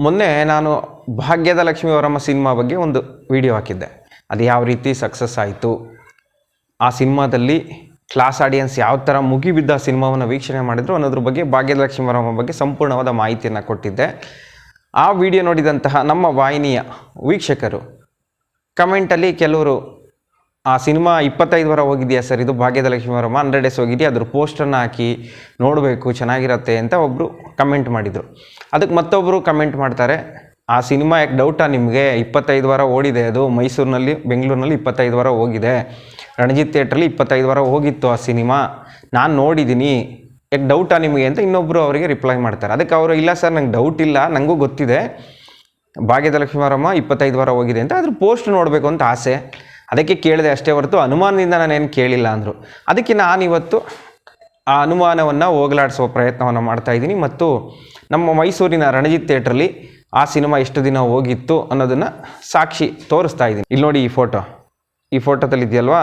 ಮೊನ್ನೆ ನಾನು ಭಾಗ್ಯದ ಲಕ್ಷ್ಮಿ ವರಮ್ಮ ಸಿನಿಮಾ ಬಗ್ಗೆ ಒಂದು ವಿಡಿಯೋ ಹಾಕಿದ್ದೆ. ಅದು ಯಾವ ರೀತಿ ಸಕ್ಸಸ್ ಆಯಿತು? ಆ ಸಿನಿಮಾದಲ್ಲಿ ಕ್ಲಾಸ್ ಆಡಿಯನ್ಸ್ ಯಾವ ಥರ ಮುಗಿಬಿದ್ದ ಸಿನಿಮಾವನ್ನು ವೀಕ್ಷಣೆ ಮಾಡಿದ್ರು ಅನ್ನೋದ್ರ ಬಗ್ಗೆ ಭಾಗ್ಯದ ಲಕ್ಷ್ಮಿ ವರಮ್ಮ ಬಗ್ಗೆ ಸಂಪೂರ್ಣವಾದ ಮಾಹಿತಿಯನ್ನು ಕೊಟ್ಟಿದ್ದೆ. ಆ ವಿಡಿಯೋ ನೋಡಿದಂತಹ ನಮ್ಮ ವಾಹಿನಿಯ ವೀಕ್ಷಕರು ಕಮೆಂಟಲ್ಲಿ ಕೆಲವರು ಆ ಸಿನಿಮಾ ಇಪ್ಪತ್ತೈದು ವಾರ ಹೋಗಿದೆಯಾ ಸರ್? ಇದು ಭಾಗ್ಯದ ಲಕ್ಷ್ಮೀ ವರಮ ಹಂಡ್ರೆಡ್ ಡೇಸ್ ಹೋಗಿದೆಯಾ? ಅದ್ರ ಪೋಸ್ಟನ್ನು ಹಾಕಿ ನೋಡಬೇಕು, ಚೆನ್ನಾಗಿರತ್ತೆ ಅಂತ ಒಬ್ಬರು ಕಮೆಂಟ್ ಮಾಡಿದರು. ಅದಕ್ಕೆ ಮತ್ತೊಬ್ಬರು ಕಮೆಂಟ್ ಮಾಡ್ತಾರೆ, ಆ ಸಿನಿಮಾ ಯಾಕೆ ಡೌಟಾ ನಿಮಗೆ? ಇಪ್ಪತ್ತೈದು ವಾರ ಓಡಿದೆ ಅದು. ಮೈಸೂರಿನಲ್ಲಿ, ಬೆಂಗಳೂರಿನಲ್ಲಿ ಇಪ್ಪತ್ತೈದು ವಾರ ಹೋಗಿದೆ. ರಣಜಿತ್ ಥಿಯೇಟ್ರಲ್ಲಿ ಇಪ್ಪತ್ತೈದು ವಾರ ಹೋಗಿತ್ತು ಆ ಸಿನಿಮಾ. ನಾನು ನೋಡಿದ್ದೀನಿ ಯಾಕೆ ಡೌಟಾ ನಿಮಗೆ? ಅಂತ ಇನ್ನೊಬ್ಬರು ಅವರಿಗೆ ರಿಪ್ಲೈ ಮಾಡ್ತಾರೆ. ಅದಕ್ಕೆ ಅವರು, ಇಲ್ಲ ಸರ್, ನಂಗೆ ಡೌಟ್ ಇಲ್ಲ. ನನಗೂ ಗೊತ್ತಿದೆ. ಭಾಗ್ಯದ ಲಕ್ಷ್ಮೀವರಮ್ಮ ಇಪ್ಪತ್ತೈದು ವಾರ ಹೋಗಿದೆ ಅಂತ. ಅದ್ರ ಪೋಸ್ಟ್ ನೋಡಬೇಕು ಅಂತ ಆಸೆ. ಅದಕ್ಕೆ ಕೇಳಿದೆ ಅಷ್ಟೇ ಹೊರತು ಅನುಮಾನದಿಂದ ನಾನೇನು ಕೇಳಿಲ್ಲ ಅಂದರು. ಅದಕ್ಕೆ ನಾನಿವತ್ತು ಆ ಅನುಮಾನವನ್ನು ಹೋಗಲಾಡಿಸುವ ಪ್ರಯತ್ನವನ್ನು ಮಾಡ್ತಾಯಿದ್ದೀನಿ ಮತ್ತು ನಮ್ಮ ಮೈಸೂರಿನ ರಣಜಿತ್ ಥಿಯೇಟ್ರಲ್ಲಿ ಆ ಸಿನಿಮಾ ಎಷ್ಟು ದಿನ ಹೋಗಿತ್ತು ಅನ್ನೋದನ್ನು ಸಾಕ್ಷಿ ತೋರಿಸ್ತಾ ಇದ್ದೀನಿ. ಇಲ್ಲಿ ನೋಡಿ ಈ ಫೋಟೋ. ಈ ಫೋಟೋದಲ್ಲಿ ಇದೆಯಲ್ವಾ?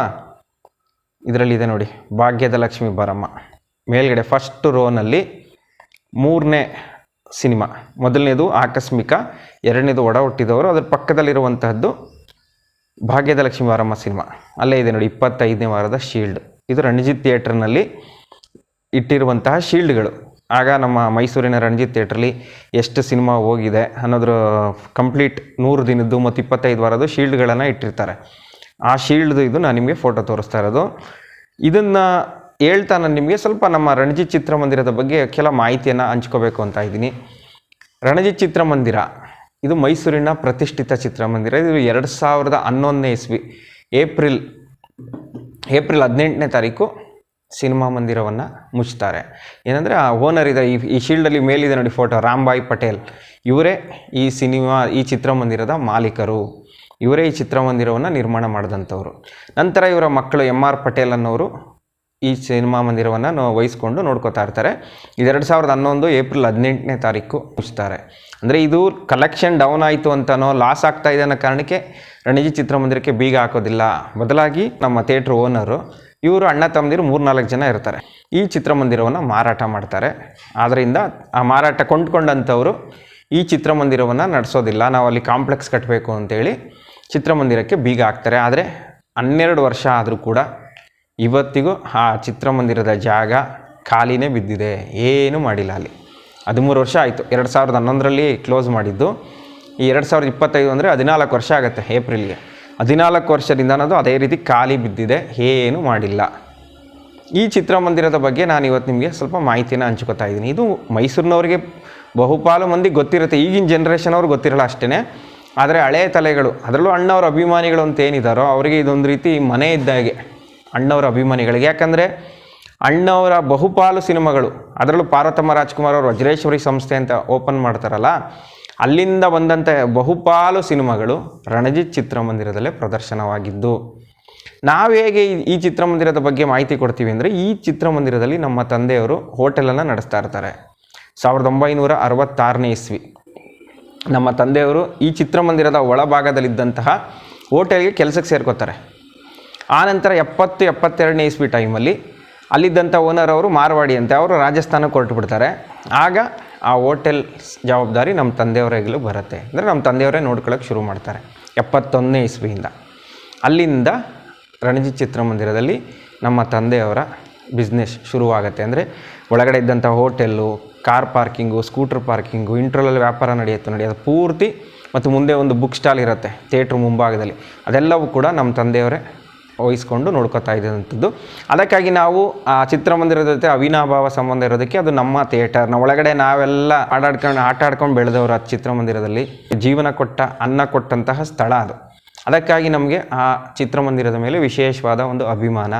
ಇದರಲ್ಲಿದೆ ನೋಡಿ, ಭಾಗ್ಯದ ಲಕ್ಷ್ಮಿ ಬರಮ್ಮ. ಮೇಲ್ಗಡೆ ಫಸ್ಟ್ ರೋನಲ್ಲಿ ಮೂರನೇ ಸಿನಿಮಾ. ಮೊದಲನೇದು ಆಕಸ್ಮಿಕ, ಎರಡನೇದು ಒಡ ಹುಟ್ಟಿದವರು ಅದರ ಪಕ್ಕದಲ್ಲಿರುವಂತಹದ್ದು ಭಾಗ್ಯದ ಲಕ್ಷ್ಮಿ ವಾರಮ್ಮ ಸಿನಿಮಾ. ಅಲ್ಲೇ ಇದೆ ನೋಡಿ, ಇಪ್ಪತ್ತೈದನೇ ವಾರದ ಶೀಲ್ಡ್. ಇದು ರಣಜಿತ್ ಥಿಯೇಟ್ರ್ನಲ್ಲಿ ಇಟ್ಟಿರುವಂತಹ ಶೀಲ್ಡ್ಗಳು. ಆಗ ನಮ್ಮ ಮೈಸೂರಿನ ರಣಜಿತ್ ಥಿಯೇಟ್ರಲ್ಲಿ ಎಷ್ಟು ಸಿನಿಮಾ ಹೋಗಿದೆ ಅನ್ನೋದ್ರ ಕಂಪ್ಲೀಟ್ ನೂರು ದಿನದ್ದು ಮತ್ತು ಇಪ್ಪತ್ತೈದು ವಾರದ್ದು ಶೀಲ್ಡ್ಗಳನ್ನು ಇಟ್ಟಿರ್ತಾರೆ. ಆ ಶೀಲ್ಡ್ದು ಇದು ನಾನು ನಿಮಗೆ ಫೋಟೋ ತೋರಿಸ್ತಾ ಇರೋದು. ಇದನ್ನು ಹೇಳ್ತಾ ನಾನು ನಿಮಗೆ ಸ್ವಲ್ಪ ನಮ್ಮ ರಣಜಿತ್ ಚಿತ್ರಮಂದಿರದ ಬಗ್ಗೆ ಕೆಲ ಮಾಹಿತಿಯನ್ನು ಹಂಚ್ಕೋಬೇಕು ಅಂತ ಇದ್ದೀನಿ. ರಣಜಿತ್ ಚಿತ್ರಮಂದಿರ ಇದು ಮೈಸೂರಿನ ಪ್ರತಿಷ್ಠಿತ ಚಿತ್ರಮಂದಿರ. ಇದು ಎರಡು ಸಾವಿರದ ಹನ್ನೊಂದನೇ ಇಸ್ವಿ, ಏಪ್ರಿಲ್ ಏಪ್ರಿಲ್ ಹದಿನೆಂಟನೇ ತಾರೀಕು ಸಿನಿಮಾ ಮಂದಿರವನ್ನು ಮುಚ್ತಾರೆ ಏನಂದರೆ ಆ ಓನರ್ ಇದೆ ಈ ಈ ಶೀಲ್ಡಲ್ಲಿ ಮೇಲಿದೆ ನೋಡಿ ಫೋಟೋ, ರಾಮ್ಬಾಯ್ ಪಟೇಲ್. ಇವರೇ ಈ ಸಿನಿಮಾ, ಈ ಚಿತ್ರಮಂದಿರದ ಮಾಲೀಕರು. ಇವರೇ ಈ ಚಿತ್ರಮಂದಿರವನ್ನು ನಿರ್ಮಾಣ ಮಾಡಿದಂಥವ್ರು. ನಂತರ ಇವರ ಮಕ್ಕಳು ಎಂ ಆರ್ ಪಟೇಲ್ ಅನ್ನೋರು ಈ ಸಿನಿಮಾ ಮಂದಿರವನ್ನು ವಹಿಸ್ಕೊಂಡು ನೋಡ್ಕೋತಾ ಇರ್ತಾರೆ. ಇದೆರಡು ಸಾವಿರದ ಹನ್ನೊಂದು ಏಪ್ರಿಲ್ ಹದಿನೆಂಟನೇ ತಾರೀಕು ಮುಗಿಸ್ತಾರೆ. ಅಂದರೆ ಇದು ಕಲೆಕ್ಷನ್ ಡೌನ್ ಆಯಿತು ಅಂತನೋ ಲಾಸ್ ಆಗ್ತಾ ಇದೆ ಅನ್ನೋ ಕಾರಣಕ್ಕೆ ರಣಜಿ ಚಿತ್ರಮಂದಿರಕ್ಕೆ ಬೀಗ ಹಾಕೋದಿಲ್ಲ. ಬದಲಾಗಿ ನಮ್ಮ ಥಿಯೇಟ್ರ್ ಓನರು ಇವರು ಅಣ್ಣ ತಮ್ಮದಿರು ಮೂರ್ನಾಲ್ಕು ಜನ ಇರ್ತಾರೆ. ಈ ಚಿತ್ರಮಂದಿರವನ್ನು ಮಾರಾಟ ಮಾಡ್ತಾರೆ. ಆದ್ದರಿಂದ ಆ ಮಾರಾಟ ಕೊಂಡ್ಕೊಂಡಂಥವರು ಈ ಚಿತ್ರಮಂದಿರವನ್ನು ನಡೆಸೋದಿಲ್ಲ. ನಾವು ಅಲ್ಲಿ ಕಾಂಪ್ಲೆಕ್ಸ್ ಕಟ್ಟಬೇಕು ಅಂತೇಳಿ ಚಿತ್ರಮಂದಿರಕ್ಕೆ ಬೀಗ ಹಾಕ್ತಾರೆ. ಆದರೆ ಹನ್ನೆರಡು ವರ್ಷ ಆದರೂ ಕೂಡ ಇವತ್ತಿಗೂ ಆ ಚಿತ್ರಮಂದಿರದ ಜಾಗ ಖಾಲಿನೇ ಬಿದ್ದಿದೆ. ಏನೂ ಮಾಡಿಲ್ಲ ಅಲ್ಲಿ. ಹದಿಮೂರು ವರ್ಷ ಆಯಿತು. ಎರಡು ಸಾವಿರದ ಹನ್ನೊಂದರಲ್ಲಿ ಕ್ಲೋಸ್ ಮಾಡಿದ್ದು. ಈ ಎರಡು ಸಾವಿರದ ಇಪ್ಪತ್ತೈದು ಅಂದರೆ ಹದಿನಾಲ್ಕು ವರ್ಷ ಆಗುತ್ತೆ ಏಪ್ರಿಲ್ಗೆ. ಹದಿನಾಲ್ಕು ವರ್ಷದಿಂದ ಅನ್ನೋದು ಅದೇ ರೀತಿ ಖಾಲಿ ಬಿದ್ದಿದೆ. ಏನೂ ಮಾಡಿಲ್ಲ. ಈ ಚಿತ್ರಮಂದಿರದ ಬಗ್ಗೆ ನಾನು ಇವತ್ತು ನಿಮಗೆ ಸ್ವಲ್ಪ ಮಾಹಿತಿನ ಹಂಚ್ಕೋತಾ ಇದ್ದೀನಿ. ಇದು ಮೈಸೂರಿನವ್ರಿಗೆ ಬಹುಪಾಲು ಮಂದಿ ಗೊತ್ತಿರುತ್ತೆ. ಈಗಿನ ಜನ್ರೇಷನ್ ಅವ್ರಿಗೆ ಗೊತ್ತಿರಲ್ಲ ಅಷ್ಟೇ ಆದರೆ ಹಳೆಯ ತಲೆಗಳು, ಅದರಲ್ಲೂ ಅಣ್ಣವ್ರ ಅಭಿಮಾನಿಗಳು ಅಂತ ಏನಿದ್ದಾರೋ ಅವರಿಗೆ ಇದೊಂದು ರೀತಿ ಮನೆ ಇದ್ದಾಗೆ ಅಣ್ಣವರ ಅಭಿಮಾನಿಗಳಿಗೆ. ಯಾಕಂದರೆ ಅಣ್ಣವರ ಬಹುಪಾಲು ಸಿನಿಮಾಗಳು, ಅದರಲ್ಲೂ ಪಾರ್ವತಮ್ಮ ರಾಜ್ಕುಮಾರ್ ಅವರು ವಜ್ರೇಶ್ವರಿ ಸಂಸ್ಥೆ ಅಂತ ಓಪನ್ ಮಾಡ್ತಾರಲ್ಲ, ಅಲ್ಲಿಂದ ಬಂದಂಥ ಬಹುಪಾಲು ಸಿನಿಮಾಗಳು ರಣಜಿತ್ ಚಿತ್ರಮಂದಿರದಲ್ಲೇ ಪ್ರದರ್ಶನವಾಗಿದ್ದು. ನಾವು ಹೇಗೆ ಈ- ಚಿತ್ರಮಂದಿರದ ಬಗ್ಗೆ ಮಾಹಿತಿ ಕೊಡ್ತೀವಿ ಅಂದರೆ, ಈ ಚಿತ್ರಮಂದಿರದಲ್ಲಿ ನಮ್ಮ ತಂದೆಯವರು ಹೋಟೆಲನ್ನು ನಡೆಸ್ತಾ ಇರ್ತಾರೆ. ಸಾವಿರದ ಒಂಬೈನೂರ ಅರವತ್ತಾರನೇ ಇಸ್ವಿ. ನಮ್ಮ ತಂದೆಯವರು ಈ ಚಿತ್ರಮಂದಿರದ ಒಳಭಾಗದಲ್ಲಿದ್ದಂತಹ ಹೋಟೆಲ್ಗೆ ಕೆಲಸಕ್ಕೆ ಸೇರ್ಕೋತಾರೆ. ಆನಂತರ ಎಪ್ಪತ್ತು, ಎಪ್ಪತ್ತೆರಡನೇ ಇಸ್ವಿ ಟೈಮಲ್ಲಿ ಅಲ್ಲಿದ್ದಂಥ ಓನರ್ ಅವರು ಮಾರ್ವಾಡಿ ಅಂತೆ. ಅವರು ರಾಜಸ್ಥಾನಕ್ಕೆ ಹೊರಟು ಬಿಡ್ತಾರೆ ಆಗ ಆ ಹೋಟೆಲ್ ಜವಾಬ್ದಾರಿ ನಮ್ಮ ತಂದೆಯವರೆಗಲೂ ಬರುತ್ತೆ. ಅಂದರೆ ನಮ್ಮ ತಂದೆಯವರೇ ನೋಡ್ಕೊಳ್ಳೋಕೆ ಶುರು ಮಾಡ್ತಾರೆ. ಎಪ್ಪತ್ತೊಂದನೇ ಇಸ್ವಿಯಿಂದ. ಅಲ್ಲಿಂದ ರಣಜಿತ್ ಚಿತ್ರಮಂದಿರದಲ್ಲಿ ನಮ್ಮ ತಂದೆಯವರ ಬಿಸ್ನೆಸ್ ಶುರುವಾಗುತ್ತೆ. ಅಂದರೆ ಒಳಗಡೆ ಇದ್ದಂಥ hotel car parking scooter parking ಇಂಟ್ರಲಲ್ಲಿ ವ್ಯಾಪಾರ ನಡೆಯುತ್ತೆ. ನೋಡಿ, ಅದು ಪೂರ್ತಿ ಮತ್ತು ಮುಂದೆ ಒಂದು ಬುಕ್ ಸ್ಟಾಲ್ ಇರುತ್ತೆ ಥಿಯೇಟ್ರ್ ಮುಂಭಾಗದಲ್ಲಿ. ಅದೆಲ್ಲವೂ ಕೂಡ ನಮ್ಮ ತಂದೆಯವರೇ ವಹಿಸ್ಕೊಂಡು ನೋಡ್ಕೊತಾ ಇದ್ದಂಥದ್ದು. ಅದಕ್ಕಾಗಿ ನಾವು ಆ ಚಿತ್ರಮಂದಿರದ ಜೊತೆ ಅವಿನಾಭಾವ ಸಂಬಂಧ ಇರೋದಕ್ಕೆ ಅದು ನಮ್ಮ ಥಿಯೇಟರ್ನ ಒಳಗಡೆ ನಾವೆಲ್ಲ ಆಟಾಡ್ಕೊಂಡು ಆಟ ಆಡ್ಕೊಂಡು ಬೆಳೆದವರು ಆ ಚಿತ್ರಮಂದಿರದಲ್ಲಿ. ಜೀವನ ಕೊಟ್ಟ, ಅನ್ನ ಕೊಟ್ಟಂತಹ ಸ್ಥಳ ಅದು. ಅದಕ್ಕಾಗಿ ನಮಗೆ ಆ ಚಿತ್ರಮಂದಿರದ ಮೇಲೆ ವಿಶೇಷವಾದ ಒಂದು ಅಭಿಮಾನ.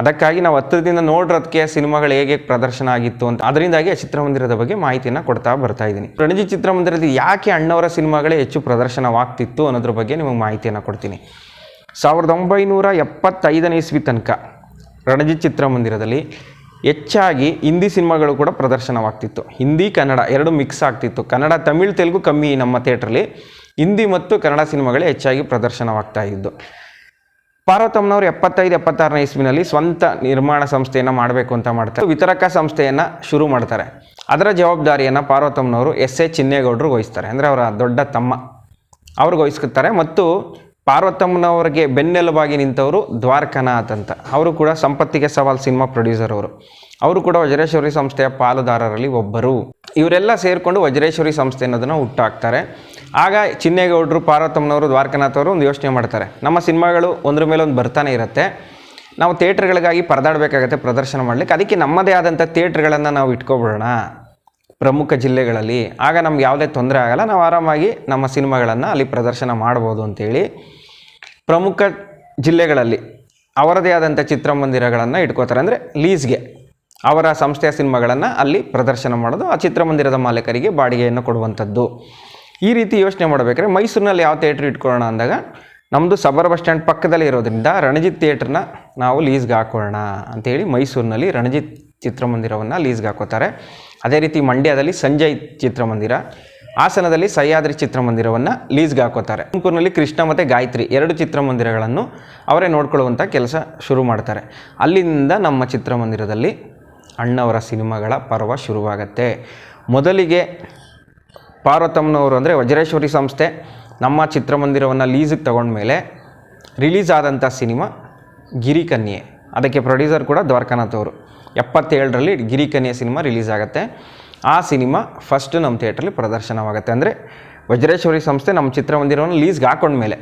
ಅದಕ್ಕಾಗಿ ನಾವು ಹತ್ತಿರದಿಂದ ನೋಡಿರೋದಕ್ಕೆ ಸಿನಿಮಾಗಳು ಹೇಗೆ ಪ್ರದರ್ಶನ ಆಗಿತ್ತು ಅಂತ, ಅದರಿಂದಾಗಿ ಆ ಚಿತ್ರಮಂದಿರದ ಬಗ್ಗೆ ಮಾಹಿತಿಯನ್ನು ಕೊಡ್ತಾ ಬರ್ತಾ ಇದ್ದೀನಿ. ರಣಜಿ ಚಿತ್ರಮಂದಿರದಲ್ಲಿ ಯಾಕೆ ಅಣ್ಣವರ ಸಿನಿಮಾಗಳೇ ಹೆಚ್ಚು ಪ್ರದರ್ಶನವಾಗ್ತಿತ್ತು ಅನ್ನೋದ್ರ ಬಗ್ಗೆ ನಿಮಗೆ ಮಾಹಿತಿಯನ್ನು ಕೊಡ್ತೀನಿ. ಸಾವಿರದ ಒಂಬೈನೂರ ಎಪ್ಪತ್ತೈದನೇ ಇಸ್ವಿ ತನಕ ರಣಜಿತ್ ಚಿತ್ರಮಂದಿರದಲ್ಲಿ ಹೆಚ್ಚಾಗಿ ಹಿಂದಿ ಸಿನಿಮಾಗಳು ಕೂಡ ಪ್ರದರ್ಶನವಾಗ್ತಿತ್ತು. ಹಿಂದಿ, ಕನ್ನಡ ಎರಡು ಮಿಕ್ಸ್ ಆಗ್ತಿತ್ತು. ಕನ್ನಡ, ತಮಿಳ್, ತೆಲುಗು ಕಮ್ಮಿ ನಮ್ಮ ಥಿಯೇಟ್ರಲ್ಲಿ ಹಿಂದಿ ಮತ್ತು ಕನ್ನಡ ಸಿನಿಮಾಗಳೇ ಹೆಚ್ಚಾಗಿ ಪ್ರದರ್ಶನವಾಗ್ತಾ ಇದ್ದು. ಪಾರ್ವತಮ್ಮನವರು ಎಪ್ಪತ್ತೈದು, ಎಪ್ಪತ್ತಾರನೇ ಇಸ್ವಿನಲ್ಲಿ ಸ್ವಂತ ನಿರ್ಮಾಣ ಸಂಸ್ಥೆಯನ್ನು ಮಾಡಬೇಕು ಅಂತ ಮಾಡ್ತಾರೆ. ವಿತರಕ ಸಂಸ್ಥೆಯನ್ನು ಶುರು ಮಾಡ್ತಾರೆ. ಅದರ ಜವಾಬ್ದಾರಿಯನ್ನು ಪಾರ್ವತಮ್ಮನವರು ಎಸ್ ಎ ಚಿನ್ನೇಗೌಡರು ವಹಿಸ್ತಾರೆ. ಅಂದರೆ ಅವರ ದೊಡ್ಡ ತಮ್ಮ. ಅವ್ರಿಗೆ ವಹಿಸ್ಕೊತಾರೆ ಮತ್ತು ಪಾರ್ವತಮ್ಮನವರಿಗೆ ಬೆನ್ನೆಲುಬಾಗಿ ನಿಂತವರು ದ್ವಾರಕನಾಥ್ ಅಂತ. ಅವರು ಕೂಡ ಸಂಪತ್ತಿಗೆ ಸವಾಲ್ ಸಿನಿಮಾ ಪ್ರೊಡ್ಯೂಸರ್ ಅವರು. ಅವರು ಕೂಡ ವಜ್ರೇಶ್ವರಿ ಸಂಸ್ಥೆಯ ಪಾಲುದಾರರಲ್ಲಿ ಒಬ್ಬರು. ಇವರೆಲ್ಲ ಸೇರಿಕೊಂಡು ವಜ್ರೇಶ್ವರಿ ಸಂಸ್ಥೆ ಅನ್ನೋದನ್ನು ಹುಟ್ಟಾಕ್ತಾರೆ. ಆಗ ಚಿನ್ನೇಗೌಡರು, ಪಾರ್ವತಮ್ಮನವರು, ದ್ವಾರಕನಾಥ್ ಅವರು ಒಂದು ಯೋಚನೆ ಮಾಡ್ತಾರೆ. ನಮ್ಮ ಸಿನಿಮಾಗಳು ಒಂದ್ರ ಮೇಲೆ ಒಂದು ಬರ್ತಾನೆ ಇರುತ್ತೆ. ನಾವು ಥಿಯೇಟ್ರ್ಗಳಿಗಾಗಿ ಪರದಾಡಬೇಕಾಗತ್ತೆ ಪ್ರದರ್ಶನ ಮಾಡಲಿಕ್ಕೆ. ಅದಕ್ಕೆ ನಮ್ಮದೇ ಆದಂಥ ಥಿಯೇಟ್ರ್ಗಳನ್ನು ನಾವು ಇಟ್ಕೊಬಿಡೋಣ. ಪ್ರಮುಖ ಜಿಲ್ಲೆಗಳಲ್ಲಿ. ಆಗ ನಮ್ಗೆ ಯಾವುದೇ ತೊಂದರೆ ಆಗಲ್ಲ. ನಾವು ಆರಾಮಾಗಿ ನಮ್ಮ ಸಿನಿಮಾಗಳನ್ನು ಅಲ್ಲಿ ಪ್ರದರ್ಶನ ಮಾಡ್ಬೋದು ಅಂತೇಳಿ. ಪ್ರಮುಖ ಜಿಲ್ಲೆಗಳಲ್ಲಿ ಅವರದೇ ಆದಂಥ ಚಿತ್ರಮಂದಿರಗಳನ್ನು ಇಟ್ಕೋತಾರೆ. ಅಂದರೆ ಲೀಸ್ಗೆ ಅವರ ಸಂಸ್ಥೆಯ ಸಿನಿಮಾಗಳನ್ನು ಅಲ್ಲಿ ಪ್ರದರ್ಶನ ಮಾಡೋದು, ಆ ಚಿತ್ರಮಂದಿರದ ಮಾಲೀಕರಿಗೆ ಬಾಡಿಗೆಯನ್ನು ಕೊಡುವಂಥದ್ದು. ಈ ರೀತಿ ಯೋಚನೆ ಮಾಡಬೇಕಾದ್ರೆ ಮೈಸೂರಿನಲ್ಲಿ ಯಾವ ಥಿಯೇಟ್ರ್ ಇಟ್ಕೊಳ್ಳೋಣ ಅಂದಾಗ ನಮ್ಮದು ಸಬರ್ ಬಸ್ ಸ್ಟ್ಯಾಂಡ್ ಪಕ್ಕದಲ್ಲಿ ಇರೋದ್ರಿಂದ ರಣಜಿತ್ ಥಿಯೇಟ್ರನ್ನ ನಾವು ಲೀಸ್ಗೆ ಹಾಕೊಳ್ಳೋಣ ಅಂಥೇಳಿ ಮೈಸೂರಿನಲ್ಲಿ ರಣಜಿತ್ ಚಿತ್ರಮಂದಿರವನ್ನು ಲೀಸ್ಗೆ ಹಾಕೋತಾರೆ. ಅದೇ ರೀತಿ ಮಂಡ್ಯದಲ್ಲಿ ಸಂಜಯ್ ಚಿತ್ರಮಂದಿರ. ಹಾಸನದಲ್ಲಿ ಸಹ್ಯಾದ್ರಿ ಚಿತ್ರಮಂದಿರವನ್ನು ಲೀಸ್ಗೆ ಹಾಕೋತಾರೆ. ತುಮಕೂರಿನಲ್ಲಿ ಕೃಷ್ಣ ಮತ್ತು ಗಾಯತ್ರಿ ಎರಡು ಚಿತ್ರಮಂದಿರಗಳನ್ನು ಅವರೇ ನೋಡ್ಕೊಳ್ಳುವಂಥ ಕೆಲಸ ಶುರು ಮಾಡ್ತಾರೆ. ಅಲ್ಲಿಂದ ನಮ್ಮ ಚಿತ್ರಮಂದಿರದಲ್ಲಿ ಅಣ್ಣವರ ಸಿನಿಮಾಗಳ ಪರ್ವ ಶುರುವಾಗತ್ತೆ. ಮೊದಲಿಗೆ ಪಾರ್ವತಮ್ಮನವರು ಅಂದರೆ ವಜ್ರೇಶ್ವರಿ ಸಂಸ್ಥೆ ನಮ್ಮ ಚಿತ್ರಮಂದಿರವನ್ನು ಲೀಸಿಗೆ ತಗೊಂಡ್ಮೇಲೆ ರಿಲೀಸ್ ಆದಂಥ ಸಿನಿಮಾ ಗಿರಿಕನ್ಯೆ. ಅದಕ್ಕೆ ಪ್ರೊಡ್ಯೂಸರ್ ಕೂಡ ದ್ವಾರಕಾನಾಥ್ ಅವರು. ಎಪ್ಪತ್ತೇಳರಲ್ಲಿ ಗಿರಿಕನ್ಯೆ ಸಿನಿಮಾ ರಿಲೀಸ್ ಆಗುತ್ತೆ. ಆ ಸಿನಿಮಾ ಫಸ್ಟ್ ನಮ್ಮ ಥಿಯೇಟ್ರಲ್ಲಿ ಪ್ರದರ್ಶನವಾಗುತ್ತೆ. ಅಂದರೆ ವಜ್ರೇಶ್ವರಿ ಸಂಸ್ಥೆ ನಮ್ಮ ಚಿತ್ರಮಂದಿರವನ್ನು ಲೀಸ್ಗೆ ಹಾಕೊಂಡ್ಮೇಲೆ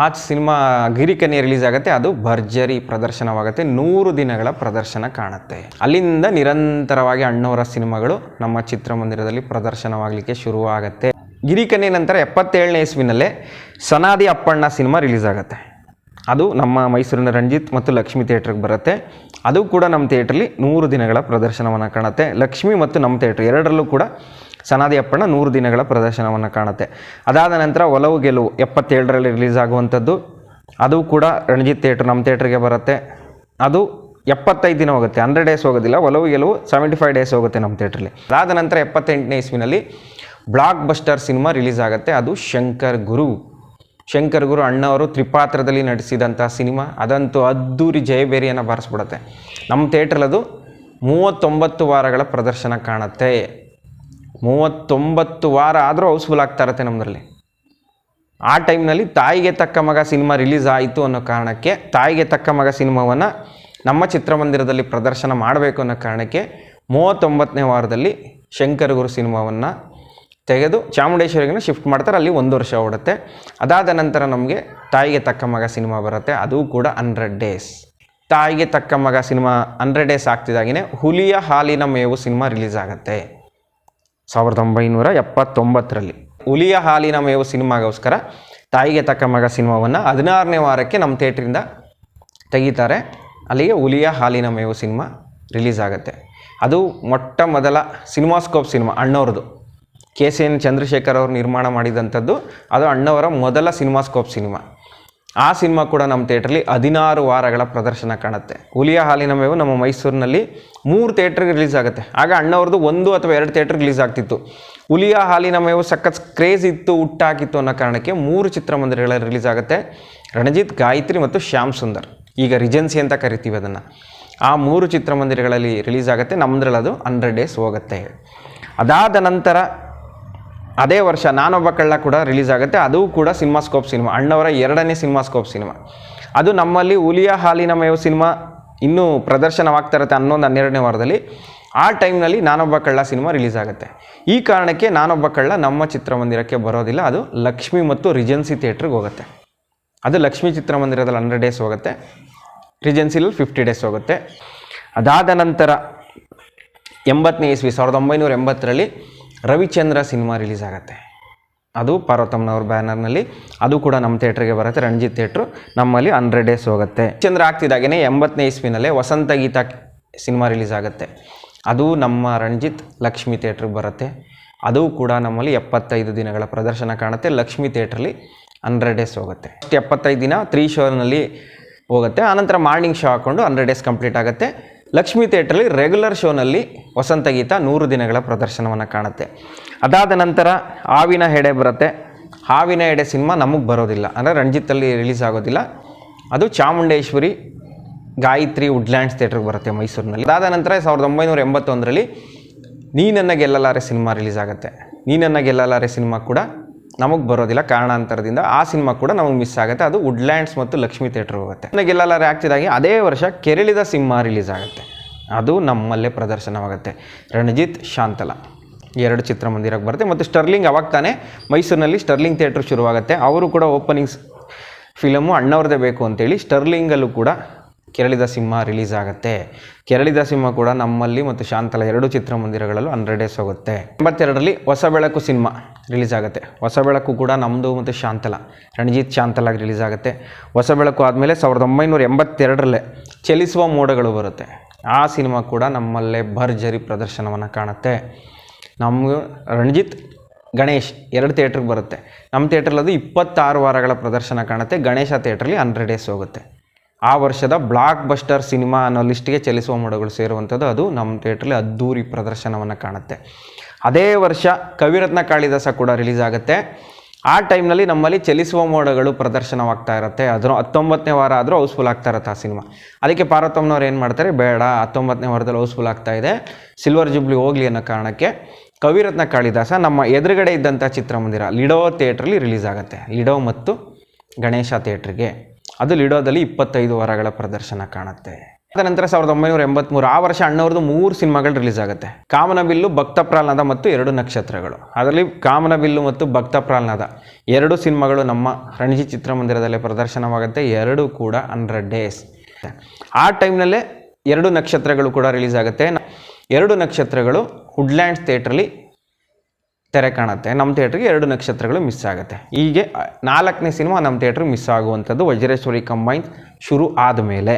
ಆ ಸಿನಿಮಾ ಗಿರಿಕನ್ಯೆ ರಿಲೀಸ್ ಆಗುತ್ತೆ. ಅದು ಭರ್ಜರಿ ಪ್ರದರ್ಶನವಾಗುತ್ತೆ. ನೂರು ದಿನಗಳ ಪ್ರದರ್ಶನ ಕಾಣುತ್ತೆ. ಅಲ್ಲಿಂದ ನಿರಂತರವಾಗಿ ಅಣ್ಣವರ ಸಿನಿಮಾಗಳು ನಮ್ಮ ಚಿತ್ರಮಂದಿರದಲ್ಲಿ ಪ್ರದರ್ಶನವಾಗಲಿಕ್ಕೆ ಶುರುವಾಗುತ್ತೆ. ಗಿರಿಕನ್ಯೆ ನಂತರ ಎಪ್ಪತ್ತೇಳನೇ ಇಸ್ವಿನಲ್ಲೇ ಸನಾದಿ ಅಪ್ಪಣ್ಣ ಸಿನಿಮಾ ರಿಲೀಸ್ ಆಗುತ್ತೆ. ಅದು ನಮ್ಮ ಮೈಸೂರಿನ ರಂಜಿತ್ ಮತ್ತು ಲಕ್ಷ್ಮಿ ಥಿಯೇಟ್ರಿಗೆ ಬರುತ್ತೆ. ಅದು ಕೂಡ ನಮ್ಮ ಥಿಯೇಟ್ರಲ್ಲಿ ನೂರು ದಿನಗಳ ಪ್ರದರ್ಶನವನ್ನು ಕಾಣುತ್ತೆ. ಲಕ್ಷ್ಮಿ ಮತ್ತು ನಮ್ಮ ಥಿಯೇಟ್ರ್ ಎರಡರಲ್ಲೂ ಕೂಡ ಸನಾದಿ ಅಪ್ಪಣ್ಣ ನೂರು ದಿನಗಳ ಪ್ರದರ್ಶನವನ್ನು ಕಾಣುತ್ತೆ. ಅದಾದ ನಂತರ ಒಲವು ಗೆಲುವು ಎಪ್ಪತ್ತೇಳರಲ್ಲಿ ರಿಲೀಸ್ ಆಗುವಂಥದ್ದು. ಅದು ಕೂಡ ರಣಜಿತ್ ಥಿಯೇಟ್ರ್ ನಮ್ಮ ಥಿಯೇಟ್ರಿಗೆ ಬರುತ್ತೆ. ಅದು ಎಪ್ಪತ್ತೈದು ದಿನ ಹೋಗುತ್ತೆ. ಹಂಡ್ರೆಡ್ ಡೇಸ್ ಹೋಗೋದಿಲ್ಲ. ಒಲವು ಗೆಲುವು ಸೆವೆಂಟಿ ಫೈವ್ ಡೇಸ್ ಹೋಗುತ್ತೆ ನಮ್ಮ ಥಿಯೇಟ್ರಲ್ಲಿ. ಅದಾದ ನಂತರ ಎಪ್ಪತ್ತೆಂಟನೇ ಇಸ್ವಿನಲ್ಲಿ ಬ್ಲಾಕ್ ಬಸ್ಟರ್ ಸಿನಿಮಾ ರಿಲೀಸ್ ಆಗುತ್ತೆ. ಅದು ಶಂಕರ್ ಗುರು. ಶಂಕರ್ ಗುರು ಅಣ್ಣವರು ತ್ರಿಪಾತ್ರದಲ್ಲಿ ನಟಿಸಿದಂಥ ಸಿನಿಮಾ. ಅದಂತೂ ಅದ್ದೂರಿ ಜಯಬೇರಿಯನ್ನು ಬಾರಿಸ್ಬಿಡುತ್ತೆ. ನಮ್ಮ ಥಿಯೇಟ್ರಲ್ಲದು ಮೂವತ್ತೊಂಬತ್ತು ವಾರಗಳ ಪ್ರದರ್ಶನ ಕಾಣುತ್ತೆ. ಮೂವತ್ತೊಂಬತ್ತು ವಾರ ಆದರೂ ಹೌಸ್ಫುಲ್ ಆಗ್ತಾ ಇರುತ್ತೆ ನಮ್ಮದ್ರಲ್ಲಿ ಆ ಟೈಮ್ನಲ್ಲಿ ತಾಯಿಗೆ ತಕ್ಕ ಮಗ ಸಿನಿಮಾ ರಿಲೀಸ್ ಆಯಿತು ಅನ್ನೋ ಕಾರಣಕ್ಕೆ, ತಾಯಿಗೆ ತಕ್ಕ ಮಗ ಸಿನಿಮಾವನ್ನು ನಮ್ಮ ಚಿತ್ರಮಂದಿರದಲ್ಲಿ ಪ್ರದರ್ಶನ ಮಾಡಬೇಕು ಅನ್ನೋ ಕಾರಣಕ್ಕೆ ಮೂವತ್ತೊಂಬತ್ತನೇ ವಾರದಲ್ಲಿ ಶಂಕರ್ ಗುರು ಸಿನಿಮಾವನ್ನು ತೆಗೆದು ಚಾಮುಂಡೇಶ್ವರಿಗೆ ಶಿಫ್ಟ್ ಮಾಡ್ತಾರೆ, ಅಲ್ಲಿ ಒಂದು ವರ್ಷ ಓಡುತ್ತೆ. ಅದಾದ ನಂತರ ನಮಗೆ ತಾಯಿಗೆ ತಕ್ಕ ಮಗ ಸಿನಿಮಾ ಬರುತ್ತೆ, ಅದು ಕೂಡ ಹಂಡ್ರೆಡ್ ಡೇಸ್ ತಾಯಿಗೆ ತಕ್ಕ ಮಗ ಸಿನಿಮಾ ಹಂಡ್ರೆಡ್ ಡೇಸ್ ಆಗ್ತಿದ್ದಾಗಿನೇ ಹುಲಿಯ ಹಾಲಿನ ಮೇವು ಸಿನಿಮಾ ರಿಲೀಸ್ ಆಗುತ್ತೆ. ಸಾವಿರದ ಒಂಬೈನೂರ ಎಪ್ಪತ್ತೊಂಬತ್ತರಲ್ಲಿ ಹುಲಿಯ ಹಾಲಿನ ಮೇವು ಸಿನಿಮಾಗೋಸ್ಕರ ತಾಯಿಗೆ ತಕ್ಕ ಮಗ ಸಿನಿಮಾವನ್ನು ಹದಿನಾರನೇ ವಾರಕ್ಕೆ ನಮ್ಮ ಥಿಯೇಟ್ರಿಂದ ತೆಗಿತಾರೆ. ಅಲ್ಲಿಗೆ ಹುಲಿಯ ಹಾಲಿನ ಮೇವು ಸಿನಿಮಾ ರಿಲೀಸ್ ಆಗುತ್ತೆ. ಅದು ಮೊಟ್ಟ ಮೊದಲ ಸಿನಿಮಾಸ್ಕೋಪ್ ಸಿನಿಮಾ ಅಣ್ಣವ್ರದ್ದು ಕೆ ಸಿ ಎನ್ ಚಂದ್ರಶೇಖರ್ ಅವರು ನಿರ್ಮಾಣ ಮಾಡಿದಂಥದ್ದು, ಅದು ಅಣ್ಣವರ ಮೊದಲ ಸಿನಿಮಾ ಸ್ಕೋಪ್ ಸಿನಿಮಾ. ಆ ಸಿನಿಮಾ ಕೂಡ ನಮ್ಮ ಥಿಯೇಟ್ರಲ್ಲಿ ಹದಿನಾರು ವಾರಗಳ ಪ್ರದರ್ಶನ ಕಾಣುತ್ತೆ. ಹುಲಿಯ ಹಾಲಿನ ಮೇವು ನಮ್ಮ ಮೈಸೂರಿನಲ್ಲಿ ಮೂರು ಥಿಯೇಟ್ರಿಗೆ ರಿಲೀಸ್ ಆಗುತ್ತೆ. ಆಗ ಅಣ್ಣವ್ರದ್ದು ಒಂದು ಅಥವಾ ಎರಡು ಥಿಯೇಟ್ರಿಗೆ ರಿಲೀಸ್ ಆಗ್ತಿತ್ತು. ಹುಲಿಯ ಹಾಲಿನ ಮೇವು ಸಖತ್ ಕ್ರೇಜ್ ಇತ್ತು ಹುಟ್ಟಾಕಿತ್ತು ಅನ್ನೋ ಕಾರಣಕ್ಕೆ ಮೂರು ಚಿತ್ರಮಂದಿರಗಳಲ್ಲಿ ರಿಲೀಸ್ ಆಗುತ್ತೆ. ರಣಜಿತ್, ಗಾಯತ್ರಿ ಮತ್ತು ಶ್ಯಾಮ್ ಸುಂದರ್. ಈಗ ರಿಜೆನ್ಸಿ ಅಂತ ಕರಿತೀವಿ ಅದನ್ನು. ಆ ಮೂರು ಚಿತ್ರಮಂದಿರಗಳಲ್ಲಿ ರಿಲೀಸ್ ಆಗುತ್ತೆ. ನಮ್ಮದ್ರಲ್ಲಿ ಅದು ಹಂಡ್ರೆಡ್ ಡೇಸ್ ಹೋಗುತ್ತೆ. ಅದಾದ ನಂತರ ಅದೇ ವರ್ಷ ನಾನೊಬ್ಬ ಕಳ್ಳ ಕೂಡ ರಿಲೀಸ್ ಆಗುತ್ತೆ. ಅದು ಕೂಡ ಸಿನಿಮಾಸ್ಕೋಪ್ ಸಿನಿಮಾ. ಅಣ್ಣವರ ಎರಡನೇ ಸಿನಿಮಾಸ್ಕೋಪ್ ಸಿನಿಮಾ. ಅದು ನಮ್ಮಲ್ಲಿ ಹುಲಿಯ ಹಾಲಿನ ಮೇವು ಸಿನಿಮಾ ಇನ್ನೂ ಪ್ರದರ್ಶನವಾಗ್ತಾ ಇರುತ್ತೆ ಹನ್ನೊಂದು ಹನ್ನೆರಡನೇ ವಾರದಲ್ಲಿ. ಆ ಟೈಮ್ನಲ್ಲಿ ನಾನೊಬ್ಬ ಕಳ್ಳ ಸಿನಿಮಾ ರಿಲೀಸ್ ಆಗುತ್ತೆ. ಈ ಕಾರಣಕ್ಕೆ ನಾನೊಬ್ಬ ಕಳ್ಳ ನಮ್ಮ ಚಿತ್ರಮಂದಿರಕ್ಕೆ ಬರೋದಿಲ್ಲ. ಅದು ಲಕ್ಷ್ಮಿ ಮತ್ತು ರಿಜೆನ್ಸಿ ಥಿಯೇಟ್ರಿಗೆ ಹೋಗುತ್ತೆ. ಅದು ಲಕ್ಷ್ಮಿ ಚಿತ್ರಮಂದಿರದಲ್ಲಿ ಹಂಡ್ರೆಡ್ ಡೇಸ್ ಹೋಗುತ್ತೆ. ರಿಜೆನ್ಸಿಲಿ ಫಿಫ್ಟಿ ಡೇಸ್ ಹೋಗುತ್ತೆ. ಅದಾದ ನಂತರ ಎಂಬತ್ತನೇ ಇಸ್ವಿ, ಸಾವಿರದ ಒಂಬೈನೂರ ಎಂಬತ್ತರಲ್ಲಿ ರವಿಚಂದ್ರ ಸಿನಿಮಾ ರಿಲೀಸ್ ಆಗುತ್ತೆ. ಅದು ಪಾರ್ವತಮ್ಮನವ್ರ ಬ್ಯಾನರ್ನಲ್ಲಿ, ಅದು ಕೂಡ ನಮ್ಮ ಥಿಯೇಟ್ರಿಗೆ ಬರುತ್ತೆ ರಣಜಿತ್ ಥಿಯೇಟ್ರು. ನಮ್ಮಲ್ಲಿ ಹಂಡ್ರೆಡ್ ಡೇಸ್ ಹೋಗುತ್ತೆ. ಚಂದ್ರ ಆಗ್ತಿದ್ದಾಗೇ ಎಂಬತ್ತನೇ ಇಸ್ವಿನಲ್ಲೇ ವಸಂತ ಗೀತಾ ಸಿನಿಮಾ ರಿಲೀಸ್ ಆಗುತ್ತೆ. ಅದು ನಮ್ಮ ರಣಜಿತ್ ಲಕ್ಷ್ಮಿ ಥಿಯೇಟ್ರಿಗೆ ಬರುತ್ತೆ. ಅದು ಕೂಡ ನಮ್ಮಲ್ಲಿ ಎಪ್ಪತ್ತೈದು ದಿನಗಳ ಪ್ರದರ್ಶನ ಕಾಣುತ್ತೆ. ಲಕ್ಷ್ಮಿ ಥಿಯೇಟ್ರಲ್ಲಿ ಹಂಡ್ರೆಡ್ ಡೇಸ್ ಹೋಗುತ್ತೆ. ಎಪ್ಪತ್ತೈದು ದಿನ ತ್ರೀ ಶೋನಲ್ಲಿ ಹೋಗುತ್ತೆ. ಆನಂತರ ಮಾರ್ನಿಂಗ್ ಶೋ ಹಾಕ್ಕೊಂಡು ಹಂಡ್ರೆಡ್ ಡೇಸ್ ಕಂಪ್ಲೀಟ್ ಆಗುತ್ತೆ. ಲಕ್ಷ್ಮಿ ಥಿಯೇಟ್ರಲ್ಲಿ ರೆಗ್ಯುಲರ್ ಶೋನಲ್ಲಿ ವಸಂತ ಗೀತ ನೂರು ದಿನಗಳ ಪ್ರದರ್ಶನವನ್ನು ಕಾಣುತ್ತೆ. ಅದಾದ ನಂತರ ಹಾವಿನ ಹೆಡೆ ಬರುತ್ತೆ. ಹಾವಿನ ಎಡೆ ಸಿನಿಮಾ ನಮಗೆ ಬರೋದಿಲ್ಲ. ಅಂದರೆ ರಂಜಿತ್ತಲ್ಲಿ ರಿಲೀಸ್ ಆಗೋದಿಲ್ಲ. ಅದು ಚಾಮುಂಡೇಶ್ವರಿ ಗಾಯತ್ರಿ ವುಡ್ಲ್ಯಾಂಡ್ಸ್ ಥಿಯೇಟ್ರಿಗೆ ಬರುತ್ತೆ ಮೈಸೂರಿನಲ್ಲಿ. ಅದಾದ ನಂತರ ಸಾವಿರದ ಒಂಬೈನೂರ ಎಂಬತ್ತೊಂದರಲ್ಲಿ ನೀನನ್ನು ಗೆಲ್ಲಲಾರೆ ಸಿನಿಮಾ ರಿಲೀಸ್ ಆಗುತ್ತೆ. ನೀನನ್ನ ಗೆಲ್ಲಲಾರೆ ಸಿನಿಮಾ ಕೂಡ ನಮಗೆ ಬರೋದಿಲ್ಲ ಕಾರಣಾಂತರದಿಂದ ಆ ಸಿನಿಮಾ ಕೂಡ ನಮಗೆ ಮಿಸ್ ಆಗುತ್ತೆ. ಅದು ವುಡ್ಲ್ಯಾಂಡ್ಸ್ ಮತ್ತು ಲಕ್ಷ್ಮಿ ಥಿಯೇಟ್ರ್ ಹೋಗುತ್ತೆ. ನನಗೆ ಎಲ್ಲ ಆಗ್ತಿದ್ದಾಗೆ ಅದೇ ವರ್ಷ ಕೆರಳಿದ ಸಿಂಹ ರಿಲೀಸ್ ಆಗುತ್ತೆ. ಅದು ನಮ್ಮಲ್ಲೇ ಪ್ರದರ್ಶನವಾಗುತ್ತೆ. ರಣಜಿತ್ ಶಾಂತಲ. ಎರಡು ಚಿತ್ರಮಂದಿರಕ್ಕೆ ಬರುತ್ತೆ. ಮತ್ತು ಸ್ಟರ್ಲಿಂಗ್ ಅವಾಗ ತಾನೇ ಮೈಸೂರಿನಲ್ಲಿ ಸ್ಟರ್ಲಿಂಗ್ ಥಿಯೇಟ್ರ್ ಶುರುವಾಗುತ್ತೆ. ಅವರು ಕೂಡ ಓಪನಿಂಗ್ಸ್ ಫಿಲಮು ಅಣ್ಣವ್ರದೇ ಬೇಕು ಅಂತೇಳಿ ಸ್ಟರ್ಲಿಂಗಲ್ಲೂ ಕೂಡ ಕೆರಳಿದ ಸಿಂಹ ರಿಲೀಸ್ ಆಗುತ್ತೆ. ಕೆರಳಿದ ಸಿಂಹ ಕೂಡ ನಮ್ಮಲ್ಲಿ ಮತ್ತು ಶಾಂತಲ ಎರಡು ಚಿತ್ರಮಂದಿರಗಳಲ್ಲೂ ಹಂಡ್ರೆಡ್ ಡೇಸ್ ಹೋಗುತ್ತೆ. ಎಂಬತ್ತೆರಡರಲ್ಲಿ ಹೊಸ ಬೆಳಕು ಸಿನಿಮಾ ರಿಲೀಸ್ ಆಗುತ್ತೆ. ಹೊಸ ಬೆಳಕು ಕೂಡ ನಮ್ಮದು ಮತ್ತು ಶಾಂತಲ, ರಣಜಿತ್ ಶಾಂತಲಾಗಿ ರಿಲೀಸ್ ಆಗುತ್ತೆ. ಹೊಸ ಬೆಳಕು ಆದಮೇಲೆ ಸಾವಿರದ ಒಂಬೈನೂರ ಎಂಬತ್ತೆರಡರಲ್ಲೇ ಚಲಿಸುವ ಮೋಡಗಳು ಬರುತ್ತೆ. ಆ ಸಿನಿಮಾ ಕೂಡ ನಮ್ಮಲ್ಲೇ ಭರ್ಜರಿ ಪ್ರದರ್ಶನವನ್ನು ಕಾಣುತ್ತೆ. ನಮ್ಮ ರಣಜಿತ್, ಗಣೇಶ್ ಎರಡು ಥಿಯೇಟ್ರಿಗೆ ಬರುತ್ತೆ. ನಮ್ಮ ಥಿಯೇಟ್ರಲ್ಲಿ ಅದು ಇಪ್ಪತ್ತಾರು ವಾರಗಳ ಪ್ರದರ್ಶನ ಕಾಣುತ್ತೆ. ಗಣೇಶ ಥಿಯೇಟ್ರಲ್ಲಿ ಹಂಡ್ರೆಡ್ ಡೇಸ್ ಹೋಗುತ್ತೆ. ಆ ವರ್ಷದ ಬ್ಲಾಕ್ ಬಸ್ಟರ್ ಸಿನಿಮಾ ಅನ್ನೋ ಲಿಸ್ಟಿಗೆ ಚಲಿಸುವ ಮೋಡಗಳು ಸೇರುವಂಥದ್ದು ಅದು ನಮ್ಮ ಥಿಯೇಟ್ರಲ್ಲಿ ಅದ್ದೂರಿ ಪ್ರದರ್ಶನವನ್ನು ಕಾಣುತ್ತೆ. ಅದೇ ವರ್ಷ ಕವಿರತ್ನ ಕಾಳಿದಾಸ ಕೂಡ ರಿಲೀಸ್ ಆಗುತ್ತೆ. ಆ ಟೈಮ್ನಲ್ಲಿ ನಮ್ಮಲ್ಲಿ ಚಲಿಸುವ ಮೋಡಗಳು ಪ್ರದರ್ಶನವಾಗ್ತಾ ಇರುತ್ತೆ. ಅದನ್ನು ಹತ್ತೊಂಬತ್ತನೇ ವಾರ ಆದರೂ ಹೌಸ್ಫುಲ್ ಆಗ್ತಾ ಇರುತ್ತೆ ಆ ಸಿನಿಮಾ. ಅದಕ್ಕೆ ಪಾರ್ವತಮ್ಮನವ್ರು ಏನು ಮಾಡ್ತಾರೆ, ಬೇಡ, ಹತ್ತೊಂಬತ್ತನೇ ವಾರದಲ್ಲಿ ಹೌಸ್ಫುಲ್ ಆಗ್ತಾ ಇದೆ, ಸಿಲ್ವರ್ ಜುಬ್ಲಿ ಹೋಗಲಿ ಅನ್ನೋ ಕಾರಣಕ್ಕೆ ಕವಿರತ್ನ ಕಾಳಿದಾಸ ನಮ್ಮ ಎದುರುಗಡೆ ಇದ್ದಂಥ ಚಿತ್ರಮಂದಿರ, ಲಿಡೋ ಥಿಯೇಟ್ರಲ್ಲಿ ರಿಲೀಸ್ ಆಗುತ್ತೆ. ಲಿಡೋ ಮತ್ತು ಗಣೇಶ ಥಿಯೇಟ್ರಿಗೆ. ಅದು ಲಿಡೋದಲ್ಲಿ ಇಪ್ಪತ್ತೈದು ವಾರಗಳ ಪ್ರದರ್ಶನ ಕಾಣುತ್ತೆ. ನಂತರ ಸಾವಿರದ ಒಂಬೈನೂರ ಎಂಬತ್ತ್ಮೂರು ಆ ವರ್ಷ ಅಣ್ಣವ್ರದ್ದು ಮೂರು ಸಿನಿಮಾಗಳು ರಿಲೀಸ್ ಆಗುತ್ತೆ. ಕಾಮನಬಿಲ್ಲು ಭಕ್ತ ಪ್ರಾಲ್ನಾದ ಮತ್ತು ಎರಡು ನಕ್ಷತ್ರಗಳು. ಅದರಲ್ಲಿ ಕಾಮನಬಿಲ್ಲು ಮತ್ತು ಭಕ್ತ ಪ್ರಾಲ್ನಾದ ಎರಡು ಸಿನಿಮಾಗಳು ನಮ್ಮ ರಣಜಿ ಚಿತ್ರಮಂದಿರದಲ್ಲೇ ಪ್ರದರ್ಶನವಾಗುತ್ತೆ. ಎರಡು ಕೂಡ ಹಂಡ್ರೆಡ್ ಡೇಸ್. ಆ ಟೈಮ್ನಲ್ಲೇ ಎರಡು ನಕ್ಷತ್ರಗಳು ಕೂಡ ರಿಲೀಸ್ ಆಗುತ್ತೆ. ಎರಡು ನಕ್ಷತ್ರಗಳು ವುಡ್ಲ್ಯಾಂಡ್ಸ್ ಥಿಯೇಟ್ರಲ್ಲಿ ತೆರೆ ಕಾಣುತ್ತೆ. ನಮ್ಮ ಥಿಯೇಟ್ರಿಗೆ ಎರಡು ನಕ್ಷತ್ರಗಳು ಮಿಸ್ ಆಗುತ್ತೆ. ಹೀಗೆ ನಾಲ್ಕನೇ ಸಿನಿಮಾ ನಮ್ಮ ಥಿಯೇಟ್ರ್ ಮಿಸ್ ಆಗುವಂಥದ್ದು ವಜ್ರೇಶ್ವರಿ ಕಂಬೈನ್ ಶುರು ಆದಮೇಲೆ.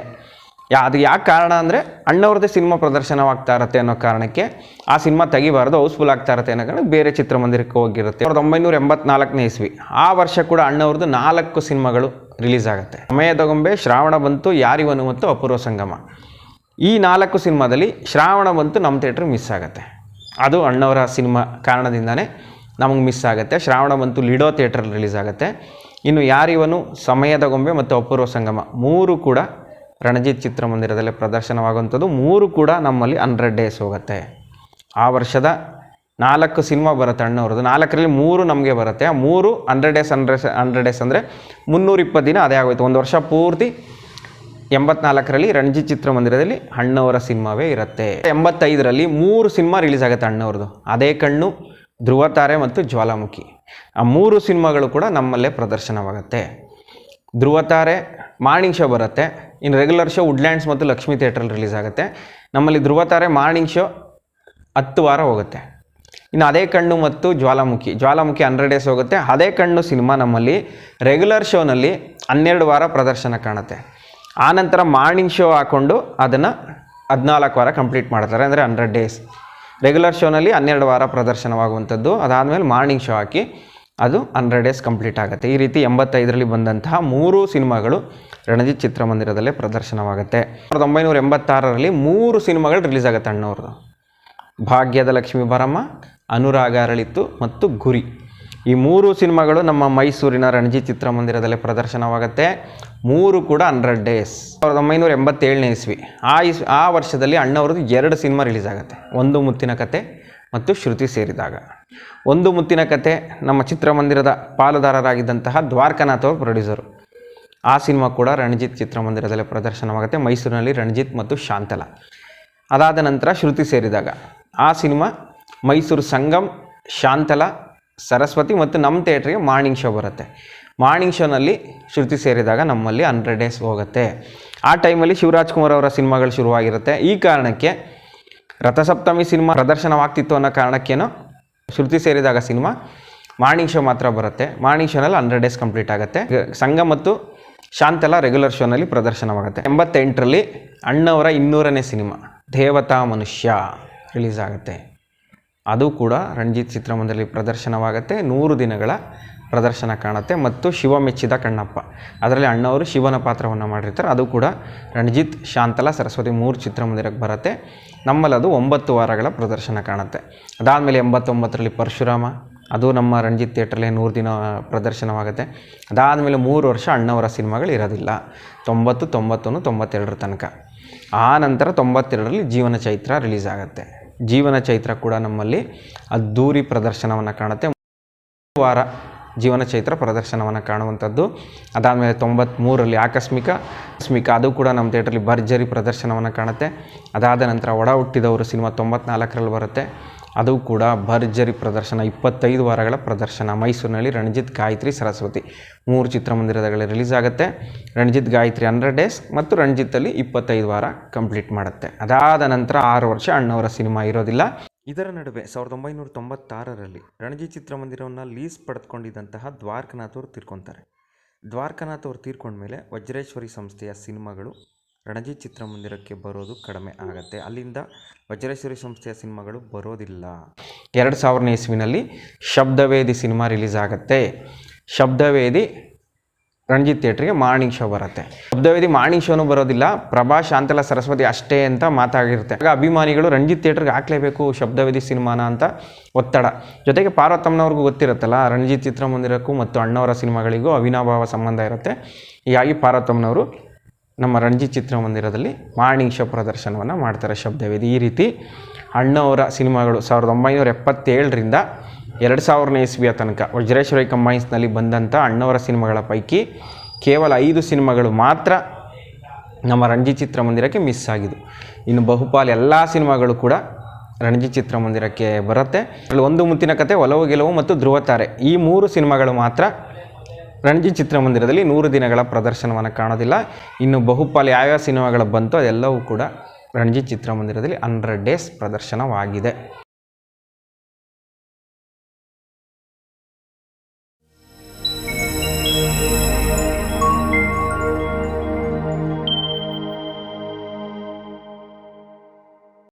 ಯಾ, ಅದು ಯಾಕೆ ಕಾರಣ ಅಂದರೆ, ಅಣ್ಣವ್ರದ್ದೇ ಸಿನಿಮಾ ಪ್ರದರ್ಶನವಾಗ್ತಾ ಇರುತ್ತೆ ಅನ್ನೋ ಕಾರಣಕ್ಕೆ, ಆ ಸಿನಿಮಾ ತೆಗಿಬಾರ್ದು, ಹೌಸ್ಫುಲ್ ಆಗ್ತಾ ಇರುತ್ತೆ ಅನ್ನೋ ಕಾರಣ ಬೇರೆ ಚಿತ್ರಮಂದಿರಕ್ಕೆ ಹೋಗಿರುತ್ತೆ. ಸಾವಿರದ ಒಂಬೈನೂರ ಎಂಬತ್ನಾಲ್ಕನೇ ಇಸ್ವಿ. ಆ ವರ್ಷ ಕೂಡ ಅಣ್ಣವ್ರದ್ದು ನಾಲ್ಕು ಸಿನಿಮಾಗಳು ರಿಲೀಸ್ ಆಗುತ್ತೆ. ಸಮಯ ತಗೊಂಬೆ ಶ್ರಾವಣ ಬಂತು ಯಾರಿವನು ಮತ್ತು ಅಪೂರ್ವ ಸಂಗಮ. ಈ ನಾಲ್ಕು ಸಿನಿಮಾದಲ್ಲಿ ಶ್ರಾವಣ ಬಂತು ನಮ್ಮ ಥಿಯೇಟ್ರ್ ಮಿಸ್ ಆಗುತ್ತೆ. ಅದು ಅಣ್ಣವರ ಸಿನಿಮಾ ಕಾರಣದಿಂದನೇ ನಮಗೆ ಮಿಸ್ ಆಗುತ್ತೆ. ಶ್ರಾವಣ ಬಂತು ಲಿಡೋ ಥಿಯೇಟ್ರಲ್ಲಿ ರಿಲೀಸ್ ಆಗುತ್ತೆ. ಇನ್ನು ಯಾರಿವನು ಸಮಯದ ಗೊಂಬೆ ಮತ್ತು ಅಪೂರ್ವ ಸಂಗಮ. ಮೂರು ಕೂಡ ರಣಜಿತ್ ಚಿತ್ರಮಂದಿರದಲ್ಲಿ ಪ್ರದರ್ಶನವಾಗುವಂಥದ್ದು. ಮೂರು ಕೂಡ ನಮ್ಮಲ್ಲಿ ಹಂಡ್ರೆಡ್ ಡೇಸ್ ಹೋಗುತ್ತೆ. ಆ ವರ್ಷದ ನಾಲ್ಕು ಸಿನಿಮಾ ಬರುತ್ತೆ ಅಣ್ಣವ್ರದ್ದು. ನಾಲ್ಕರಲ್ಲಿ ಮೂರು ನಮಗೆ ಬರುತ್ತೆ. ಆ ಮೂರು hundred days hundred hundred days ಅಂದರೆ ಮುನ್ನೂರಿಪ್ಪತ್ತು ದಿನ ಅದೇ ಆಗೋಯ್ತು. ಒಂದು ವರ್ಷ ಪೂರ್ತಿ ಎಂಬತ್ನಾಲ್ಕರಲ್ಲಿ ರಣಜಿತ್ ಚಿತ್ರಮಂದಿರದಲ್ಲಿ ಅಣ್ಣವರ ಸಿನಿಮಾವೇ ಇರುತ್ತೆ. ಎಂಬತ್ತೈದರಲ್ಲಿ ಮೂರು ಸಿನಿಮಾ ರಿಲೀಸ್ ಆಗುತ್ತೆ ಅಣ್ಣವ್ರದ್ದು. ಅದೇ ಕಣ್ಣು ಧ್ರುವತಾರೆ ಮತ್ತು ಜ್ವಾಲಾಮುಖಿ. ಆ ಮೂರು ಸಿನಿಮಾಗಳು ಕೂಡ ನಮ್ಮಲ್ಲೇ ಪ್ರದರ್ಶನವಾಗುತ್ತೆ. ಧ್ರುವತಾರೆ ಮಾರ್ನಿಂಗ್ ಶೋ ಬರುತ್ತೆ. ಇನ್ನು ರೆಗ್ಯುಲರ್ ಶೋ ವುಡ್ಲ್ಯಾಂಡ್ಸ್ ಮತ್ತು ಲಕ್ಷ್ಮೀ ಥಿಯೇಟ್ರಲ್ಲಿ ರಿಲೀಸ್ ಆಗುತ್ತೆ. ನಮ್ಮಲ್ಲಿ ಧ್ರುವತಾರೆ ಮಾರ್ನಿಂಗ್ ಶೋ ಹತ್ತು ವಾರ ಹೋಗುತ್ತೆ. ಇನ್ನು ಅದೇ ಕಣ್ಣು ಮತ್ತು ಜ್ವಾಲಾಮುಖಿ. ಜ್ವಾಲಾಮುಖಿ ಹಂಡ್ರೆಡ್ ಡೇಸ್ ಹೋಗುತ್ತೆ. ಅದೇ ಕಣ್ಣು ಸಿನಿಮಾ ನಮ್ಮಲ್ಲಿ ರೆಗ್ಯುಲರ್ ಶೋನಲ್ಲಿ ಹನ್ನೆರಡು ವಾರ ಪ್ರದರ್ಶನ ಕಾಣುತ್ತೆ. ಆನಂತರ ಮಾರ್ನಿಂಗ್ ಶೋ ಹಾಕ್ಕೊಂಡು ಅದನ್ನು ಹದಿನಾಲ್ಕು ವಾರ ಕಂಪ್ಲೀಟ್ ಮಾಡ್ತಾರೆ, ಅಂದರೆ ಹಂಡ್ರೆಡ್ ಡೇಸ್ ರೆಗ್ಯುಲರ್ ಶೋನಲ್ಲಿ ಹನ್ನೆರಡು ವಾರ ಪ್ರದರ್ಶನವಾಗುವಂಥದ್ದು. ಅದಾದಮೇಲೆ ಮಾರ್ನಿಂಗ್ ಶೋ ಹಾಕಿ ಅದು ಹಂಡ್ರೆಡ್ ಡೇಸ್ ಕಂಪ್ಲೀಟ್ ಆಗುತ್ತೆ. ಈ ರೀತಿ ಎಂಬತ್ತೈದರಲ್ಲಿ ಬಂದಂತಹ ಮೂರು ಸಿನಿಮಾಗಳು ರಣಜಿತ್ ಚಿತ್ರಮಂದಿರದಲ್ಲೇ ಪ್ರದರ್ಶನವಾಗುತ್ತೆ. ಸಾವಿರದ ಒಂಬೈನೂರ ಎಂಬತ್ತಾರರಲ್ಲಿ ಮೂರು ಸಿನಿಮಾಗಳು ರಿಲೀಸ್ ಆಗುತ್ತೆ ಅಣ್ಣವ್ರದ್ದು. ಭಾಗ್ಯದ ಲಕ್ಷ್ಮೀ ಬರಮ್ಮ ಅನುರಾಗ ಅರಳಿತು ಮತ್ತು ಗುರಿ. ಈ ಮೂರು ಸಿನಿಮಾಗಳು ನಮ್ಮ ಮೈಸೂರಿನ ರಣಜಿತ್ ಚಿತ್ರಮಂದಿರದಲ್ಲಿ ಪ್ರದರ್ಶನವಾಗುತ್ತೆ. ಮೂರು ಕೂಡ ಹಂಡ್ರೆಡ್ ಡೇಸ್ ಸಾವಿರದ ಒಂಬೈನೂರ ಎಂಬತ್ತೇಳನೇ ಇಸ್ವಿ. ಆ ಇಸ್, ಆ ವರ್ಷದಲ್ಲಿ ಅಣ್ಣವ್ರದ್ದು ಎರಡು ಸಿನಿಮಾ ರಿಲೀಸ್ ಆಗುತ್ತೆ. ಒಂದು ಮುತ್ತಿನ ಕತೆ ಮತ್ತು ಶ್ರುತಿ ಸೇರಿದಾಗ. ಒಂದು ಮುತ್ತಿನ ಕತೆ ನಮ್ಮ ಚಿತ್ರಮಂದಿರದ ಪಾಲುದಾರರಾಗಿದ್ದಂತಹ ದ್ವಾರಕನಾಥ್ ಅವರು ಪ್ರೊಡ್ಯೂಸರು ಆ ಸಿನಿಮಾ ಕೂಡ ರಣಜಿತ್ ಚಿತ್ರಮಂದಿರದಲ್ಲಿ ಪ್ರದರ್ಶನವಾಗುತ್ತೆ. ಮೈಸೂರಿನಲ್ಲಿ ರಣಜಿತ್ ಮತ್ತು ಶಾಂತಲ. ಅದಾದ ನಂತರ ಶ್ರುತಿ ಸೇರಿದಾಗ. ಆ ಸಿನಿಮಾ ಮೈಸೂರು ಸಂಗಮ್, ಶಾಂತಲ ಸರಸ್ವತಿ ಮತ್ತು ನಮ್ಮ ಥಿಯೇಟ್ರಿಗೆ ಮಾರ್ನಿಂಗ್ ಶೋ ಬರುತ್ತೆ. ಮಾರ್ನಿಂಗ್ ಶೋನಲ್ಲಿ ಶ್ರುತಿ ಸೇರಿದಾಗ ನಮ್ಮಲ್ಲಿ ಹಂಡ್ರೆಡ್ ಡೇಸ್ ಹೋಗುತ್ತೆ. ಆ ಟೈಮಲ್ಲಿ ಶಿವರಾಜ್ ಕುಮಾರ್ ಅವರ ಸಿನಿಮಾಗಳು ಶುರುವಾಗಿರುತ್ತೆ. ಈ ಕಾರಣಕ್ಕೆ ರಥಸಪ್ತಮಿ ಸಿನಿಮಾ ಪ್ರದರ್ಶನವಾಗ್ತಿತ್ತು ಅನ್ನೋ ಕಾರಣಕ್ಕೇನೋ ಶ್ರುತಿ ಸೇರಿದಾಗ ಸಿನಿಮಾ ಮಾರ್ನಿಂಗ್ ಶೋ ಮಾತ್ರ ಬರುತ್ತೆ. ಮಾರ್ನಿಂಗ್ ಶೋನಲ್ಲಿ ಹಂಡ್ರೆಡ್ ಡೇಸ್ ಕಂಪ್ಲೀಟ್ ಆಗುತ್ತೆ. ಸಂಘ ಮತ್ತು ಶಾಂತಲ ರೆಗ್ಯುಲರ್ ಶೋನಲ್ಲಿ ಪ್ರದರ್ಶನವಾಗುತ್ತೆ. ಎಂಬತ್ತೆಂಟರಲ್ಲಿ ಅಣ್ಣವರ ಇನ್ನೂರನೇ ಸಿನಿಮಾ, ದೇವತಾ ಮನುಷ್ಯ ರಿಲೀಸ್ ಆಗುತ್ತೆ. ಅದು ಕೂಡ ರಣಜಿತ್ ಚಿತ್ರಮಂದಿರದಲ್ಲಿ ಪ್ರದರ್ಶನವಾಗುತ್ತೆ. ನೂರು ದಿನಗಳ ಪ್ರದರ್ಶನ ಕಾಣುತ್ತೆ ಮತ್ತು ಶಿವ ಮೆಚ್ಚಿದ ಕಣ್ಣಪ್ಪ. ಅದರಲ್ಲಿ ಅಣ್ಣವರು ಶಿವನ ಪಾತ್ರವನ್ನು ಮಾಡಿರ್ತಾರೆ. ಅದು ಕೂಡ ರಣಜಿತ್, ಶಾಂತಲಾ, ಸರಸ್ವತಿ ಮೂರು ಚಿತ್ರಮಂದಿರಕ್ಕೆ ಬರುತ್ತೆ. ನಮ್ಮಲ್ಲಿ ಅದು ಒಂಬತ್ತು ವಾರಗಳ ಪ್ರದರ್ಶನ ಕಾಣುತ್ತೆ. ಅದಾದಮೇಲೆ ಎಂಬತ್ತೊಂಬತ್ತರಲ್ಲಿ ಪರಶುರಾಮ. ಅದು ನಮ್ಮ ರಣಜಿತ್ ಥಿಯೇಟ್ರಲ್ಲೇ ನೂರು ದಿನ ಪ್ರದರ್ಶನವಾಗುತ್ತೆ. ಅದಾದಮೇಲೆ ಮೂರು ವರ್ಷ ಅಣ್ಣವರ ಸಿನಿಮಾಗಳು ಇರೋದಿಲ್ಲ. ತೊಂಬತ್ತು, ತೊಂಬತ್ತೊಂದು, ತೊಂಬತ್ತೆರಡರ ತನಕ. ಆ ನಂತರ ತೊಂಬತ್ತೆರಡರಲ್ಲಿ ಜೀವನ ಚೈತ್ರ ರಿಲೀಸ್ ಆಗುತ್ತೆ. ಜೀವನ ಚೈತ್ರ ಕೂಡ ನಮ್ಮಲ್ಲಿ ಅದ್ಧೂರಿ ಪ್ರದರ್ಶನವನ್ನು ಕಾಣುತ್ತೆ. ವಾರ ಜೀವನ ಚೈತ್ರ ಪ್ರದರ್ಶನವನ್ನು ಕಾಣುವಂಥದ್ದು. ಅದಾದಮೇಲೆ ತೊಂಬತ್ತ್ಮೂರರಲ್ಲಿ ಆಕಸ್ಮಿಕ ಆಕಸ್ಮಿಕ ಅದು ಕೂಡ ನಮ್ಮ ಥಿಯೇಟ್ರಲ್ಲಿ ಭರ್ಜರಿ ಪ್ರದರ್ಶನವನ್ನು ಕಾಣುತ್ತೆ. ಅದಾದ ನಂತರ ಒಡ ಹುಟ್ಟಿದವರು ಸಿನಿಮಾ ತೊಂಬತ್ನಾಲ್ಕರಲ್ಲಿ ಬರುತ್ತೆ. ಅದು ಕೂಡ ಭರ್ಜರಿ ಪ್ರದರ್ಶನ, ಇಪ್ಪತ್ತೈದು ವಾರಗಳ ಪ್ರದರ್ಶನ. ಮೈಸೂರಿನಲ್ಲಿ ರಣಜಿತ್ ಗಾಯತ್ರಿ ಸರಸ್ವತಿ. ಮೂರು ಚಿತ್ರಮಂದಿರದಲ್ಲಿ ರಿಲೀಸ್ ಆಗುತ್ತೆ. ರಣಜಿತ್ ಗಾಯತ್ರಿ ಹಂಡ್ರೆಡ್ ಡೇಸ್ ಮತ್ತು ರಣಜಿತ್ತಲ್ಲಿ ಇಪ್ಪತ್ತೈದು ವಾರ ಕಂಪ್ಲೀಟ್ ಮಾಡುತ್ತೆ. ಅದಾದ ನಂತರ ಆರು ವರ್ಷ ಅಣ್ಣವರ ಸಿನಿಮಾ ಇರೋದಿಲ್ಲ. ಇದರ ನಡುವೆ ಸಾವಿರದ ಒಂಬೈನೂರ ತೊಂಬತ್ತಾರರಲ್ಲಿ ರಣಜಿತ್ ಚಿತ್ರಮಂದಿರವನ್ನು ಲೀಸ್ ಪಡೆದುಕೊಂಡಿದ್ದಂತಹ ದ್ವಾರಕನಾಥ್ ಅವರು ತೀರ್ಕೊತಾರೆ. ದ್ವಾರಕನಾಥ್ ಅವರು ತೀರ್ಕೊಂಡ್ಮೇಲೆ ವಜ್ರೇಶ್ವರಿ ಸಂಸ್ಥೆಯ ಸಿನಿಮಾಗಳು ರಣಜಿತ್ ಚಿತ್ರಮಂದಿರಕ್ಕೆ ಬರೋದು ಕಡಿಮೆ ಆಗುತ್ತೆ. ಅಲ್ಲಿಂದ ವಜ್ರೇಶ್ವರಿ ಸಂಸ್ಥೆಯ ಸಿನಿಮಾಗಳು ಬರೋದಿಲ್ಲ. ಎರಡು ಸಾವಿರನೇ ಇಸ್ವಿನಲ್ಲಿ ಶಬ್ದವೇದಿ ಸಿನಿಮಾ ರಿಲೀಸ್ ಆಗುತ್ತೆ. ಶಬ್ದವೇದಿ ರಣಜಿತ್ ಥಿಯೇಟ್ರಿಗೆ ಮಾರ್ನಿಂಗ್ ಶೋ ಬರುತ್ತೆ. ಶಬ್ದವೇದಿ ಮಾರ್ನಿಂಗ್ ಶೋನು ಬರೋದಿಲ್ಲ. ಪ್ರಭಾ, ಶಾಂತಲ, ಸರಸ್ವತಿ ಅಷ್ಟೇ ಅಂತ ಮಾತಾಗಿರುತ್ತೆ. ಆಗ ಅಭಿಮಾನಿಗಳು ರಣಜಿತ್ ಥಿಯೇಟ್ರಿಗೆ ಹಾಕ್ಲೇಬೇಕು ಶಬ್ದವೇದಿ ಸಿನಿಮಾನ ಅಂತ ಒತ್ತಡ. ಜೊತೆಗೆ ಪಾರ್ವತಮ್ಮನವ್ರಿಗೂ ಗೊತ್ತಿರುತ್ತಲ್ಲ ರಣಜಿತ್ ಚಿತ್ರಮಂದಿರಕ್ಕೂ ಮತ್ತು ಅಣ್ಣವರ ಸಿನಿಮಾಗಳಿಗೂ ಅವಿನಾಭಾವ ಸಂಬಂಧ ಇರುತ್ತೆ. ಹೀಗಾಗಿ ಪಾರ್ವತಮ್ಮನವರು ನಮ್ಮ ರಣಜಿ ಚಿತ್ರಮಂದಿರದಲ್ಲಿ ಮಾರ್ನಿಂಗ್ ಶೋ ಪ್ರದರ್ಶನವನ್ನು ಮಾಡ್ತಾರೆ ಶಬ್ದವೇದಿ. ಈ ರೀತಿ ಅಣ್ಣವರ ಸಿನಿಮಾಗಳು ಸಾವಿರದ ಒಂಬೈನೂರ ಎಪ್ಪತ್ತೇಳರಿಂದ ಎರಡು ಸಾವಿರನೇ ಇಸ್ವಿಯ ತನಕ ವಜ್ರೇಶ್ವರಿ ಕಂಬೈನ್ಸ್ನಲ್ಲಿ ಬಂದಂಥ ಅಣ್ಣವರ ಸಿನಿಮಾಗಳ ಪೈಕಿ ಕೇವಲ ಐದು ಸಿನಿಮಾಗಳು ಮಾತ್ರ ನಮ್ಮ ರಣಜಿ ಚಿತ್ರಮಂದಿರಕ್ಕೆ ಮಿಸ್ ಆಗಿದ್ದು. ಇನ್ನು ಬಹುಪಾಲು ಎಲ್ಲ ಸಿನಿಮಾಗಳು ಕೂಡ ರಣಜಿ ಚಿತ್ರಮಂದಿರಕ್ಕೆ ಬರುತ್ತೆ. ಅಲ್ಲಿ ಒಂದು ಮುತ್ತಿನ ಕತೆ ಒಲವು ಗೆಲುವು ಮತ್ತು ಧ್ರುವತಾರೆ ಈ ಮೂರು ಸಿನಿಮಾಗಳು ಮಾತ್ರ ರಣಜಿತ್ ಚಿತ್ರಮಂದಿರದಲ್ಲಿ ನೂರು ದಿನಗಳ ಪ್ರದರ್ಶನವನ್ನು ಕಾಣೋದಿಲ್ಲ. ಇನ್ನು ಬಹುಪಾಲು ಯಾವ್ಯಾವ ಸಿನಿಮಾಗಳು ಬಂತು ಅದೆಲ್ಲವೂ ಕೂಡ ರಣಜಿ ಚಿತ್ರಮಂದಿರದಲ್ಲಿ ಹಂಡ್ರೆಡ್ ಡೇಸ್ ಪ್ರದರ್ಶನವಾಗಿದೆ.